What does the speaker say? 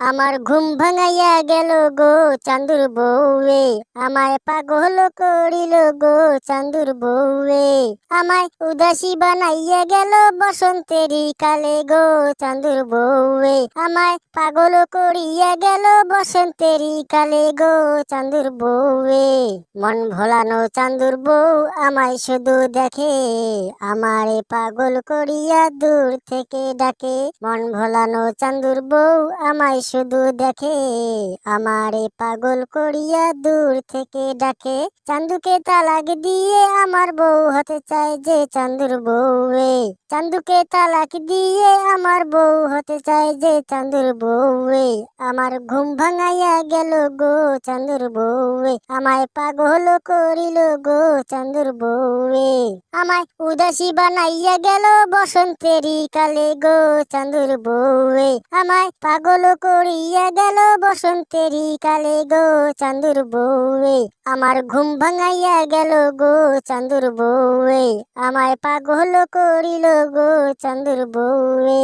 আমার ঘুম ভাঙাইয়া গেল গো চান্দুর বউয়ে। আমায় পাগল করিল গো চান্দুর বউয়ে। আমায় উদাসী বানাইয়া গেল বসন্তেরই কালে গো চান্দুর বউয়ে। আমায় পাগল করিয়া গেল বসন্তেরই কালে গো চান্দুর বউয়ে। মন ভোলানো চান্দুর বউ আমায় শুধু দেখে। আমারে পাগল করিয়া দূর থেকে ডাকে। মন ভোলানো চান্দুর বউ আমায় শুধু দেখে, আমারে পাগল করিয়া দূর থেকে ডাকে। চান্দুকে তালাক দিয়ে আমার বউ হতে চায় যে চান্দুর বউয়ে। চান্দুকে তালাক দিয়ে আমার বউ হতে চায় যে চান্দুর বউয়ে। আমার ঘুম ভাঙাইয়া গেল গো চান্দুর বউয়ে। আমায় পাগল করিল গো চান্দুর বউয়ে। আমায় উদাসী বানাইয়া গেল বসন্তেরই কালে গো চান্দুর বউয়ে। আমায় পাগল করিয়া গেল বসন্তেরই কালে গো চান্দুর বউয়ে। আমার ঘুম ভাঙাইয়া গেল গো চান্দুর বউয়ে। আমায় পাগল করিল গো চান্দুর বউয়ে।